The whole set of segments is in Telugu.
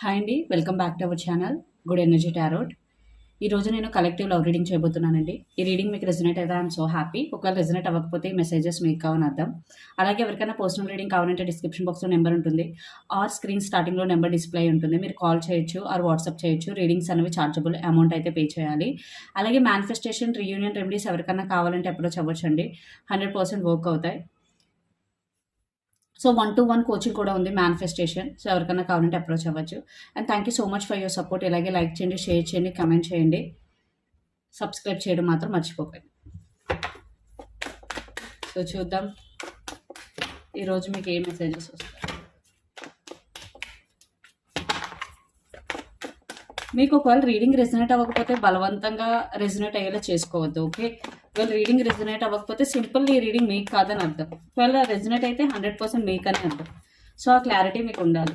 హాయ్ అండి welcome back to our channel good energy tarot ఈరోజు నేను కలెక్టివ్ లవ్ రీడింగ్ చేయబోతున్నానండి. ఈ రీడింగ్ మీకు రెజినేట్ అయితే ఐఎమ్ సో హ్యాపీ ఒకవేళ రెజినేట్ అవ్వకపోతే ఈ మెసేజెస్ మీకు కావని అర్థం. అలాగే ఎవరికైనా పర్సనల్ రీడింగ్ కావాలంటే డిస్క్రిప్షన్ బాక్స్లో నెంబర్ ఉంటుంది. ఆర్ స్క్రీన్ స్టార్టింగ్లో నెంబర్ డిస్ప్లే ఉంటుంది. మీరు కాల్ చేయొచ్చు ఆర్ వాట్సాప్ చేయొచ్చు. రీడింగ్స్ అనేవి చార్జబుల్ అమౌంట్ అయితే పే చేయాలి. అలాగే మేనిఫెస్టేషన్ రీయూనియన్ రెమెడీస్ ఎవరికైనా కావాలంటే ఎప్పుడో చెప్పొచ్చండి హండ్రెడ్ పర్సెంట్ వర్క్ అవుతాయి. So one to one coaching కూడా ఉంది మేనిఫెస్టేషన్ సో ఎవరికైనా కావాలంటే అప్రోచ్ అవ్వచ్చు. And thank you so much for your support ఇలాగే లైక్ చేయండి షేర్ చేయండి కమెంట్ చేయండి. సబ్స్క్రైబ్ చేయడం మాత్రం మర్చిపోకండి. సో చూద్దాం. ఈరోజు మీకు ఏ మెసేజెస్ వస్తాయి? మీకు ఒకవేళ రీడింగ్ రెజినేట్ అవ్వకపోతే బలవంతంగా రెజినేట్ అయ్యేలా చేసుకోవద్దు ఓకే ఒకవేళ రీడింగ్ రెజినేట్ అవ్వకపోతే సింపుల్ ఈ రీడింగ్ మీకు కాదని అర్థం. ఒకవేళ రెజినేట్ అయితే హండ్రెడ్ పర్సెంట్ మీకు అని అర్థం. సో ఆ క్లారిటీ మీకు ఉండాలి.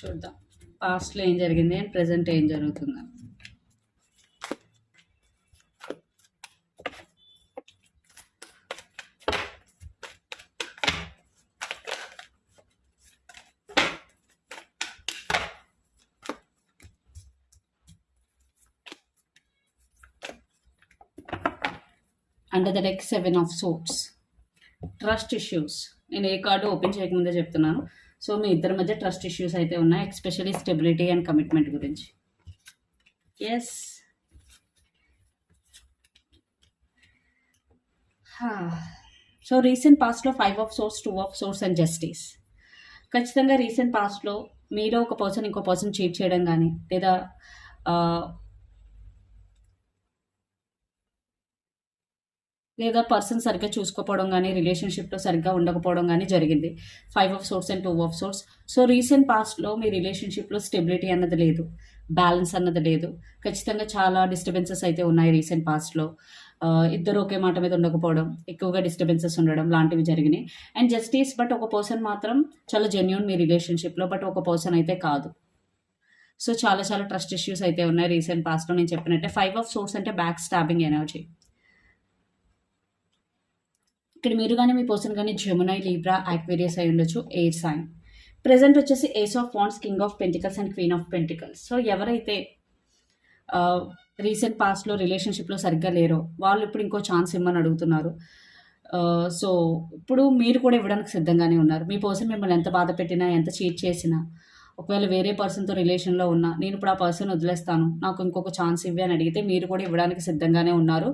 చూద్దాం. పాస్ట్లో ఏం జరిగింది అండ్ ప్రజెంట్ ఏం జరుగుతుంది? Under the deck seven of swords trust issues నేను ఏ కార్డు ఓపెన్ చేయకముందే చెప్తున్నాను. సో మీ ఇద్దరి మధ్య ట్రస్ట్ ఇష్యూస్ అయితే ఉన్నాయి ఎక్స్పెషలీ స్టెబిలిటీ అండ్ కమిట్మెంట్ గురించి. ఎస్ సో రీసెంట్ పాస్ట్లో five of swords two of swords and justice. ఖచ్చితంగా రీసెంట్ పాస్ట్లో మీలో ఒక పర్సన్ ఇంకో పర్సన్ చీట్ చేయడం కానీ లేదా లేదా పర్సన్ సరిగ్గా చూసుకోపోవడం కానీ రిలేషన్షిప్లో సరిగ్గా ఉండకపోవడం కానీ జరిగింది. Five of swords and two of swords so recent పాస్ట్లో మీ రిలేషన్షిప్లో స్టెబిలిటీ అన్నది లేదు. బ్యాలెన్స్ అన్నది లేదు. ఖచ్చితంగా చాలా డిస్టర్బెన్సెస్ అయితే ఉన్నాయి రీసెంట్ పాస్ట్లో uh, ఇద్దరు ఒకే మాట మీద ఉండకపోవడం ఎక్కువగా డిస్టర్బెన్సెస్ ఉండడం లాంటివి జరిగినాయి. అండ్ జస్టిస్ బట్ ఒక పర్సన్ మాత్రం చాలా జెన్యున్ మీ రిలేషన్షిప్లో బట్ ఒక పర్సన్ అయితే కాదు. సో చాలా చాలా ట్రస్ట్ ఇష్యూస్ అయితే ఉన్నాయి రీసెంట్ పాస్ట్లో నేను చెప్పినట్టే ఫైవ్ ఆఫ్ సోర్స్ అంటే బ్యాక్ స్టాబింగ్ ఎనర్జీ ఇక్కడ మీరు కానీ మీ పర్సన్ కానీ జమునై లీబ్రా యాక్వేరియస్ అయి ఉండొచ్చు ఎయిర్ సైన్ ప్రెసెంట్ వచ్చేసి ace of wands king of pentacles and queen of pentacles so ఎవరైతే రీసెంట్ పాస్ట్లో రిలేషన్షిప్లో సరిగ్గా లేరో వాళ్ళు ఇప్పుడు ఇంకో ఛాన్స్ ఇమ్మని అడుగుతున్నారు. సో ఇప్పుడు మీరు కూడా ఇవ్వడానికి సిద్ధంగానే ఉన్నారు. మీ పర్సన్ మిమ్మల్ని ఎంత బాధ పెట్టినా ఎంత చీట్ చేసినా ఒకవేళ వేరే పర్సన్తో రిలేషన్లో ఉన్నా నేను ఇప్పుడు ఆ పర్సన్ వదిలేస్తాను నాకు ఇంకొక ఛాన్స్ ఇవ్వి అని అడిగితే మీరు కూడా ఇవ్వడానికి సిద్ధంగానే ఉన్నారు.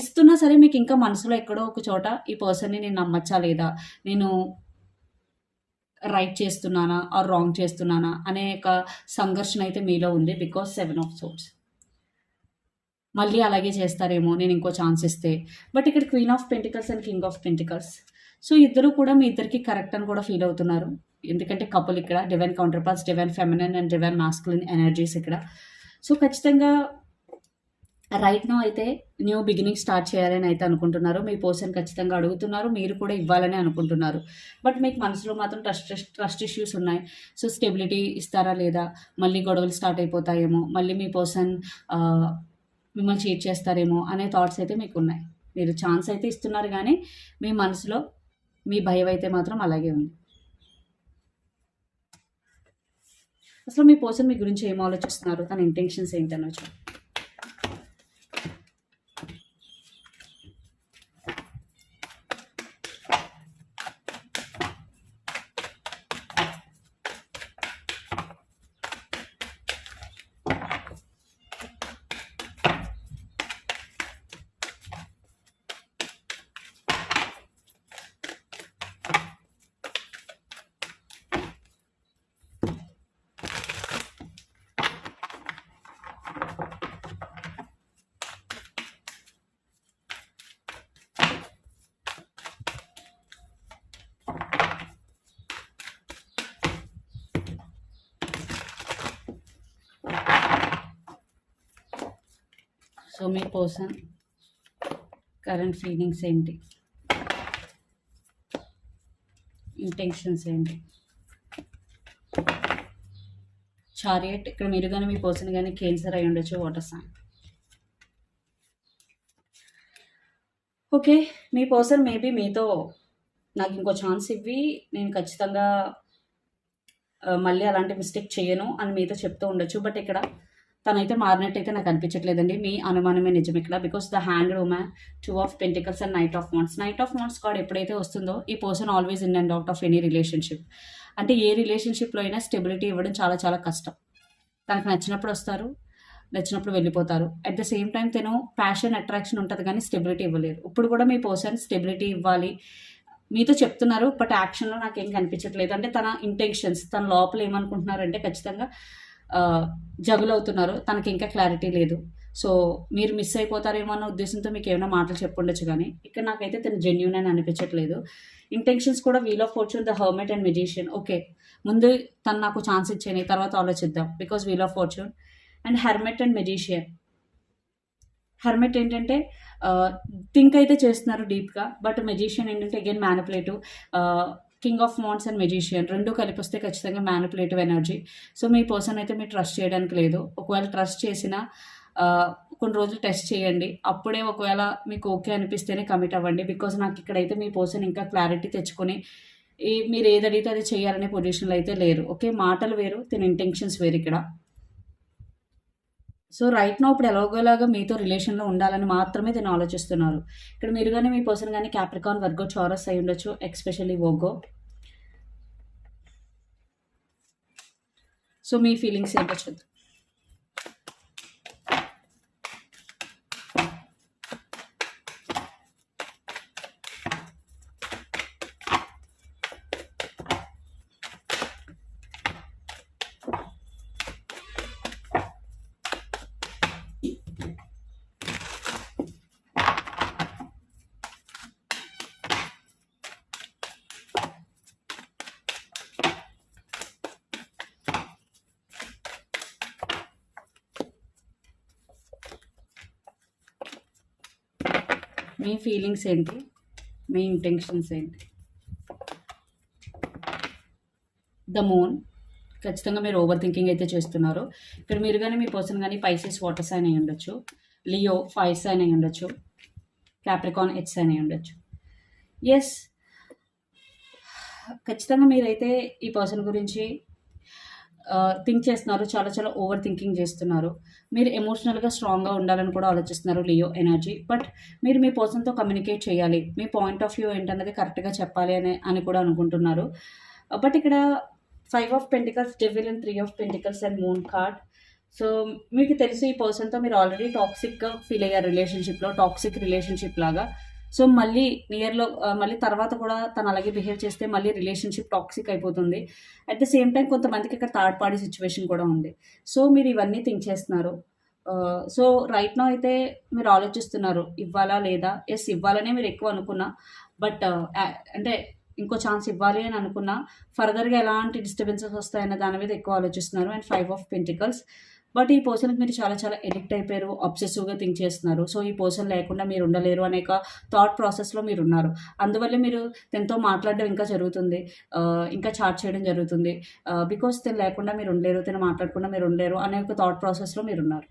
ఇస్తున్నా సరే మీకు ఇంకా మనసులో ఎక్కడో ఒక చోట ఈ పర్సన్ని నేను నమ్మచ్చా లేదా? నేను రైట్ చేస్తున్నానా? ఆర్ రాంగ్ చేస్తున్నానా? అనే ఒక సంఘర్షణ అయితే మీలో ఉంది బికాస్ సెవెన్ ఆఫ్ సోర్స్ మళ్ళీ అలాగే చేస్తారేమో నేను ఇంకో ఛాన్స్ ఇస్తే. బట్ ఇక్కడ queen of pentacles and king of pentacles. So ఇద్దరు కూడా మీ ఇద్దరికి కరెక్ట్ అని కూడా ఫీల్ అవుతున్నారు. ఎందుకంటే కపుల్ ఇక్కడ divine counter parts divine feminine and divine masculine energies ఇక్కడ. సో ఖచ్చితంగా రైట్ నో అయితే న్యూ బిగినింగ్ స్టార్ట్ చేయాలని అయితే అనుకుంటున్నారు. మీ పర్సన్ ఖచ్చితంగా అడుగుతున్నారు. మీరు కూడా ఇవ్వాలని అనుకుంటున్నారు. బట్ మీకు మనసులో మాత్రం ట్రస్ట్ ట్రస్ట్ ఇష్యూస్ ఉన్నాయి. సో స్టెబిలిటీ ఇస్తారా లేదా? మళ్ళీ గొడవలు స్టార్ట్ అయిపోతాయేమో. మళ్ళీ మీ పర్సన్ మిమ్మల్ని చీట్ చేస్తారేమో అనే థాట్స్ అయితే మీకు ఉన్నాయి. మీరు ఛాన్స్ అయితే ఇస్తున్నారు కానీ మీ మనసులో మీ భయం అయితే మాత్రం అలాగే ఉంది. అసలు మీ పర్సన్ మీ గురించి ఏం ఆలోచిస్తున్నారు? తన ఇంటెన్షన్స్ ఏంటనో చూడండి సో మీ పర్సన్ కరెంట్ ఫీలింగ్స్ ఏంటి? ఇంటెన్షన్స్ ఏంటి? చారియట్ ఇక్కడ మీరు కానీ మీ పర్సన్ కానీ కేన్సర్ అయి ఉండొచ్చు వాటర్ సైన్ ఓకే మీ పర్సన్ మేబీ మీతో నాకు ఇంకో ఛాన్స్ ఇవ్వి నేను ఖచ్చితంగా uh, మళ్ళీ అలాంటి మిస్టేక్ చేయను అని మీతో చెప్తూ ఉండొచ్చు. బట్ ఇక్కడ తనైతే మారినట్టయితే నాకు అనిపించట్లేదండి. మీ అనుమానమే నిజం ఇక్కడ because the hand రూమా two of pentacles and knight of wands knight of wands card ఎప్పుడైతే వస్తుందో ఈ person always in and out of any relationship అంటే ఏ రిలేషన్షిప్లో అయినా స్టెబిలిటీ ఇవ్వడం చాలా చాలా కష్టం. తనకు నచ్చినప్పుడు వస్తారు నచ్చినప్పుడు వెళ్ళిపోతారు. అట్ ద సేమ్ టైం తను ప్యాషన్ అట్రాక్షన్ ఉంటుంది కానీ స్టెబిలిటీ ఇవ్వలేరు. ఇప్పుడు కూడా మీ పర్సన్ స్టెబిలిటీ ఇవ్వాలి. మీతో చెప్తున్నారు బట్ యాక్షన్లో నాకు ఏం కనిపించట్లేదు. అంటే తన ఇంటెన్షన్స్ తన లోపల ఏమనుకుంటున్నారంటే ఖచ్చితంగా జగులవుతున్నారు. తనకి ఇంకా క్లారిటీ లేదు. సో మీరు మిస్ అయిపోతారేమో అన్న ఉద్దేశంతో మీకు ఏమైనా మాటలు చెప్పుండొచ్చు కానీ ఇక్కడ నాకైతే తను జెన్యున్ అని అనిపించట్లేదు. ఇంటెన్షన్స్ కూడా wheel of fortune the hermit and magician okay ముందు తను నాకు ఛాన్స్ ఇచ్చేని తర్వాత ఆలోచిద్దాం. Because wheel of fortune and hermit and magician hermit ఏంటంటే థింక్ అయితే చేస్తున్నారు డీప్గా బట్ మెజిషియన్ ఏంటంటే again manipulative king of wands and magician రెండు కలిపి వస్తే ఖచ్చితంగా మ్యానిపులేటివ్ ఎనర్జీ సో మీ పర్సన్ అయితే మీరు ట్రస్ట్ చేయడానికి లేదు. ఒకవేళ ట్రస్ట్ చేసినా కొన్ని రోజులు టెస్ట్ చేయండి. అప్పుడే ఒకవేళ మీకు ఓకే అనిపిస్తేనే కమిట్ అవ్వండి. బికాజ్ నాకు ఇక్కడైతే మీ పర్సన్ ఇంకా క్లారిటీ తెచ్చుకొని ఈ మీరు ఏది అడిగితే అది చేయాలనే పొజిషన్లో అయితే లేరు. ఓకే మాటలు వేరు తిన ఇంటెన్షన్స్ వేరు ఇక్కడ. సో రైట్ నో ఇప్పుడు ఎలాగోలాగా మీతో రిలేషన్లో ఉండాలని మాత్రమే దీన్ని ఆలోచిస్తున్నారు. ఇక్కడ మీరు కానీ మీ పర్సన్ కానీ క్యాప్రికాన్ వర్గో చారస్ అయి ఉండొచ్చు ఎక్స్పెషల్లీ ఓగో సో మీ ఫీలింగ్స్ ఏంటో చూద్దాం మీ ఫీలింగ్స్ ఏంటి? మీ ఇంటెన్షన్స్ ఏంటి? ద మూన్ ఖచ్చితంగా మీరు ఓవర్ థింకింగ్ అయితే చేస్తున్నారు. ఇక్కడ మీరు కానీ మీ పర్సన్ కానీ పైసెస్ వాటర్ సైన్ అయి ఉండొచ్చు. లియో ఫైవ్ సైన్ అయి ఉండొచ్చు. క్యాప్రికాన్ హెచ్ సైన్ అయి ఉండొచ్చు. ఎస్ ఖచ్చితంగా మీరైతే ఈ పర్సన్ గురించి uh, థింక్ చేస్తున్నారు. చాలా చాలా ఓవర్ థింకింగ్ చేస్తున్నారు. మీరు ఎమోషనల్గా స్ట్రాంగ్గా ఉండాలని కూడా ఆలోచిస్తున్నారు లియో ఎనర్జీ బట్ మీరు మీ పర్సన్తో కమ్యూనికేట్ చేయాలి. మీ పాయింట్ ఆఫ్ వ్యూ ఏంటన్నది కరెక్ట్గా చెప్పాలి అని అని కూడా అనుకుంటున్నారు. బట్ ఇక్కడ five of pentacles devil and three of pentacles and moon card so మీకు తెలుసు ఈ పర్సన్తో మీరు ఆల్రెడీ టాక్సిక్గా ఫీల్ అయ్యారు రిలేషన్షిప్లో టాక్సిక్ రిలేషన్షిప్ లాగా సో మళ్ళీ నియర్లో మళ్ళీ తర్వాత కూడా తను అలాగే బిహేవ్ చేస్తే మళ్ళీ రిలేషన్షిప్ టాక్సిక్ అయిపోతుంది. అట్ ద సేమ్ టైం కొంతమందికి ఇక్కడ థర్డ్ పార్టీ సిచ్యువేషన్ కూడా ఉంది. సో మీరు ఇవన్నీ థింక్ చేస్తున్నారు. సో రైట్ నో అయితే మీరు ఆలోచిస్తున్నారు ఇవ్వాలా లేదా? ఎస్ ఇవ్వాలనే మీరు ఎక్కువ అనుకున్నా బట్ అంటే ఇంకో ఛాన్స్ ఇవ్వాలి అని అనుకున్నా ఫర్దర్గా ఎలాంటి డిస్టర్బెన్సెస్ వస్తాయన్న దాని మీద ఎక్కువ ఆలోచిస్తున్నారు. And five of pentacles but ఈ పర్సన్కి మీరు చాలా చాలా ఎడిక్ట్ అయిపోయారు అబ్సెసివ్గా థింక్ చేస్తున్నారు. సో ఈ పర్సన్ లేకుండా మీరు ఉండలేరు అనేక థాట్ ప్రాసెస్లో మీరు ఉన్నారు. అందువల్ల మీరు తనతో మాట్లాడడం ఇంకా జరుగుతుంది. ఇంకా చాట్ చేయడం జరుగుతుంది. బికాస్ తను లేకుండా మీరు ఉండలేరు తను మాట్లాడకుండా మీరు ఉండలేరు అనే ఒక థాట్ ప్రాసెస్లో మీరు ఉన్నారు.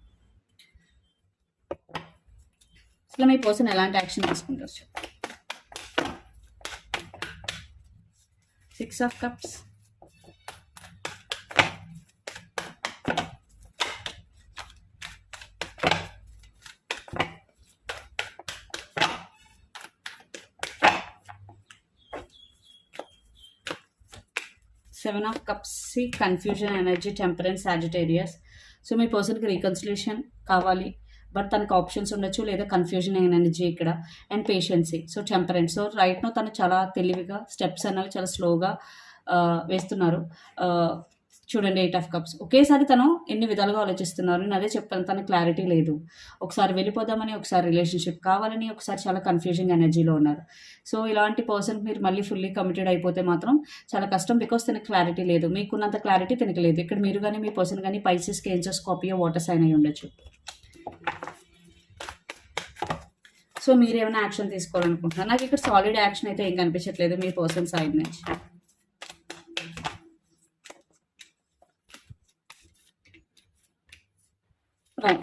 అసలు మీ పర్సన్ ఎలాంటి యాక్షన్ తీసుకుంటారు? Six of cups seven of cups confusion energy temperance Sagittarius so మీ పర్సన్కి రీకన్సిలేషన్ కావాలి. బట్ తనకు ఆప్షన్స్ ఉండొచ్చు లేదా కన్ఫ్యూజన్ ఎనర్జీ ఇక్కడ. And patience so temperance so right now తను చాలా తెలివిగా స్టెప్స్ అనేవి చాలా స్లోగా uh, వేస్తున్నారు. Uh, చూడండి ఎయిట్ ఆఫ్ కప్స్ ఒకేసారి తను ఎన్ని విధాలుగా ఆలోచిస్తున్నారు నేను అదే చెప్పాను తన క్లారిటీ లేదు. ఒకసారి వెళ్ళిపోదామని ఒకసారి రిలేషన్షిప్ కావాలని ఒకసారి చాలా కన్ఫ్యూజింగ్ ఎనర్జీలో ఉన్నారు. సో ఇలాంటి పర్సన్ మీరు మళ్ళీ ఫుల్లీ కమిటెడ్ అయిపోతే మాత్రం చాలా కష్టం బికాస్ తనకి క్లారిటీ లేదు. మీకున్నంత క్లారిటీ తనకి లేదు. ఇక్కడ మీరు కానీ మీ పర్సన్ కానీ పైసెస్ కేన్సర్ కాపీయో వాటర్ సైన్ అయి ఉండొచ్చు. సో మీరు ఏమైనా యాక్షన్ తీసుకోవాలనుకుంటున్నారు? నాకు ఇక్కడ సాలిడ్ యాక్షన్ అయితే ఏం కనిపించట్లేదు మీ పర్సన్ సైడ్ నుంచి.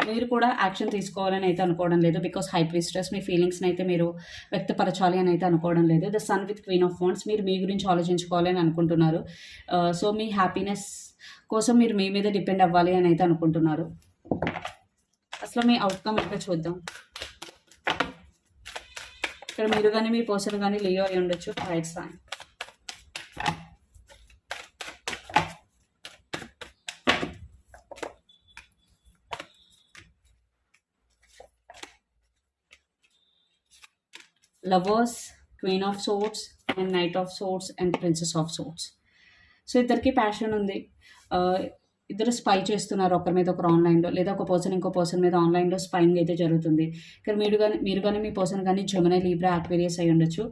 మీరు కూడా యాక్షన్ తీసుకోవాలని అయితే అనుకోవడం లేదు. బికాస్ హై స్ట్రెస్ మీ ఫీలింగ్స్ని అయితే మీరు వ్యక్తపరచాలి అని అయితే అనుకోవడం లేదు. The sun with queen of phones మీరు మీ గురించి ఆలోచించుకోవాలి అని అనుకుంటున్నారు. Uh, సో మీ హ్యాపీనెస్ కోసం మీరు మీ మీద డిపెండ్ అవ్వాలి అని అయితే అనుకుంటున్నారు. అసలు మీ అవుట్కమ్ అయితే చూద్దాం. ఇక్కడ మీరు కానీ మీ పర్సన్ కానీ లియో అయి ఉండొచ్చు. రైట్ సాయం lovers queen of swords and knight of swords and princess of swords so ఇద్దరికి ప్యాషన్ ఉంది. ఇద్దరు స్పై చేస్తున్నారు ఒకరి మీద ఒకరు ఆన్లైన్లో లేదా ఒక పర్సన్ ఇంకో పర్సన్ మీద ఆన్లైన్లో స్పైయింగ్ అయితే జరుగుతుంది. ఇక్కడ మీరు కానీ మీరు కానీ మీ పర్సన్ కానీ జమునై లీబ్రా యాక్వేరియస్ అయి ఉండొచ్చు.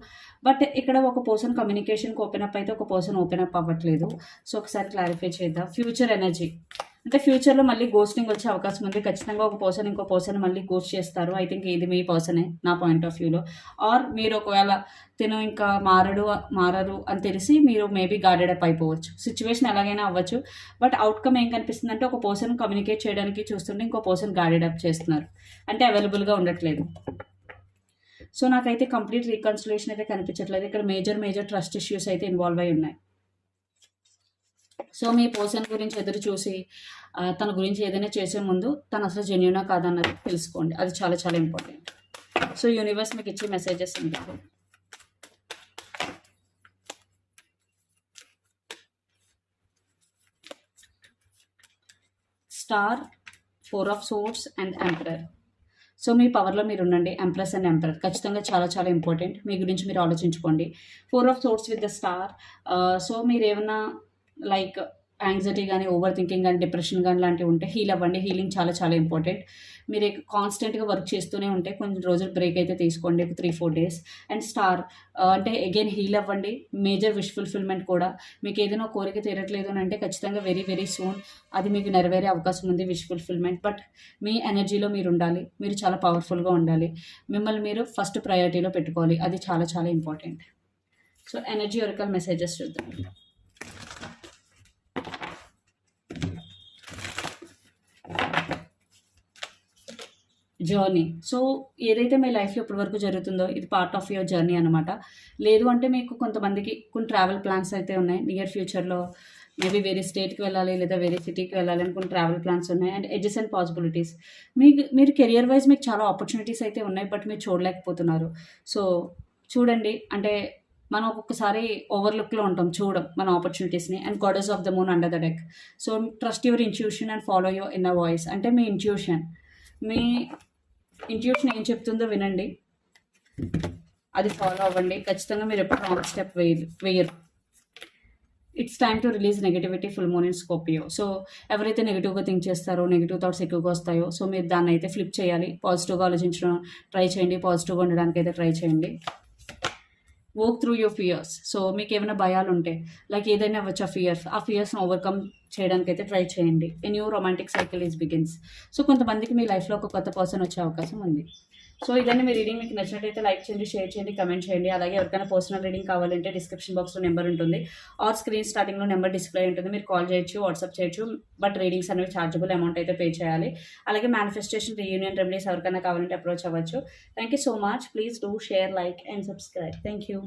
బట్ ఇక్కడ ఒక పర్సన్ కమ్యూనికేషన్కి ఓపెన్ అప్ అయితే ఒక పర్సన్ ఓపెన్ అప్ అవ్వట్లేదు. సో ఒకసారి క్లారిఫై చేద్దాం. ఫ్యూచర్ ఎనర్జీ అంటే ఫ్యూచర్లో మళ్ళీ గోస్టింగ్ వచ్చే అవకాశం ఉంది. ఖచ్చితంగా ఒక పర్సన్ ఇంకో పర్సన్ మళ్ళీ గోస్ట్ చేస్తారు. ఐ థింక్ ఇది మీ పర్సనే నా పాయింట్ ఆఫ్ వ్యూలో ఆర్ మీరు ఒకవేళ తిను ఇంకా మారడు మారరు అని తెలిసి మీరు మేబీ గార్డెడ్ అప్ అయిపోవచ్చు. సిచ్యువేషన్ ఎలాగైనా అవ్వచ్చు. బట్ అవుట్కమ్ ఏం కనిపిస్తుంది అంటే ఒక పర్సన్ కమ్యూనికేట్ చేయడానికి చూస్తుంటే ఇంకో పర్సన్ గార్డెడ్ అప్ చేస్తున్నారు. అంటే అవైలబుల్గా ఉండట్లేదు. సో నాకైతే కంప్లీట్ రీకన్సిలేషన్ అయితే కనిపించట్లేదు. ఇక్కడ మేజర్ మేజర్ ట్రస్ట్ ఇష్యూస్ అయితే ఇన్వాల్వ్ అయి ఉన్నాయి. సో మీ పర్సన్ గురించి ఎదురు చూసి తన గురించి ఏదైనా చేసే ముందు తను అసలు జెన్యునా కాదన్నది తెలుసుకోండి. అది చాలా చాలా ఇంపార్టెంట్ సో యూనివర్స్ మీకు ఇచ్చే మెసేజెస్ ఉంటాయి star four of swords and emperor so మీ పవర్లో మీరు ఉండండి. ఎంప్రెస్ అండ్ ఎంప్రర్ ఖచ్చితంగా చాలా చాలా ఇంపార్టెంట్ మీ గురించి మీరు ఆలోచించుకోండి. Four of swords with the star so మీరు ఏమైనా లైక్ యాంగ్జైటీ కానీ ఓవర్ థింకింగ్ కానీ డిప్రెషన్ కానీ లాంటివి ఉంటే హీల్ అవ్వండి. హీలింగ్ చాలా చాలా ఇంపార్టెంట్ మీరు కాన్స్టెంట్గా వర్క్ చేస్తూనే ఉంటే కొంచెం రోజులు బ్రేక్ అయితే తీసుకోండి. ఒక three four days and star అంటే అగైన్ హీల్ అవ్వండి. మేజర్ విష్ ఫుల్ఫిల్మెంట్ కూడా. మీకు ఏదైనా కోరిక తీరట్లేదు అని అంటే ఖచ్చితంగా వెరీ వెరీ సూన్ అది మీకు నెరవేరే అవకాశం ఉంది విష్ ఫుల్ఫిల్మెంట్ బట్ మీ ఎనర్జీలో మీరు ఉండాలి. మీరు చాలా పవర్ఫుల్గా ఉండాలి. మిమ్మల్ని మీరు ఫస్ట్ ప్రయారిటీలో పెట్టుకోవాలి. అది చాలా చాలా important so energy oracle messages చూద్దాం. జర్నీ సో ఏదైతే మీ లైఫ్లో ఇప్పటి వరకు జరుగుతుందో ఇది పార్ట్ ఆఫ్ యువర్ జర్నీ అనమాట లేదు అంటే మీకు కొంతమందికి కొన్ని ట్రావెల్ ప్లాన్స్ అయితే ఉన్నాయి. నియర్ ఫ్యూచర్లో మేబీ వేరే స్టేట్కి వెళ్ళాలి లేదా వేరే సిటీకి వెళ్ళాలి అని కొన్ని ట్రావెల్ ప్లాన్స్ ఉన్నాయి. అండ్ ఎడ్జెస్ అండ్ పాసిబిలిటీస్ మీకు మీరు కెరియర్ వైజ్ మీకు చాలా ఆపర్చునిటీస్ అయితే ఉన్నాయి బట్ మీరు చూడలేకపోతున్నారు. సో చూడండి. అంటే మనం ఒక్కొక్కసారి ఓవర్లుక్లో ఉంటాం. చూడం మన ఆపర్చునిటీస్ని and goddess of the moon under the deck so trust your intuition and follow your inner voice అంటే మీ ఇంట్యూషన్ మీ ఇంట్యూషన్ ఏం చెప్తుందో వినండి. అది ఫాలో అవ్వండి. ఖచ్చితంగా మీరు ఎప్పుడు రాంగ్ స్టెప్ వేయరు వేయరు. It's time to release negativity full moon in Scorpio so ఎవరైతే నెగిటివ్గా థింక్ చేస్తారో నెగిటివ్ థాట్స్ ఎక్కువగా వస్తాయో సో మీరు దాన్ని అయితే ఫ్లిప్ చేయాలి పాజిటివ్గా ఆలోచించడం ట్రై చేయండి. పాజిటివ్గా ఉండడానికి అయితే ట్రై చేయండి. Work through your fears so మీకు ఏమైనా భయాలు ఉంటే లైక్ ఏదైనా వచ్చే ఆ ఫియర్స్ ఆ ఫియర్స్ని ఓవర్కమ్ చేయడానికి అయితే ట్రై చేయండి. A new romantic cycle is begins so కొంతమందికి మీ లైఫ్లో ఒక కొత్త పర్సన్ వచ్చే అవకాశం ఉంది. సో ఇదన్నీ మీ రీడింగ్ మీకు నచ్చినట్టయితే లైక్ చేయండి షేర్ చేయండి కమెంట్ చేయండి. అలాగే ఎవరికైనా పర్సనల్ రీడింగ్ కావాలంటే డిస్క్రిప్షన్ బాక్స్లో నెంబర్ ఉంటుంది. ఆర్ స్క్రీన్ స్టార్టింగ్లో నెంబర్ డిస్ప్లే ఉంటుంది. మీరు కాల్ చేయొచ్చు వాట్సాప్ చేయొచ్చు బట్ రీడింగ్స్ అనేవి ఛార్జబుల్ అమౌంట్ అయితే పే చేయాలి. అలాగే మేనిఫెస్టేషన్ రీయూనియన్ రెమెడీస్ ఎవరికైనా కావాలంటే అప్రోచ్ అవ్వచ్చు. Thank you so much please do share like and subscribe thank you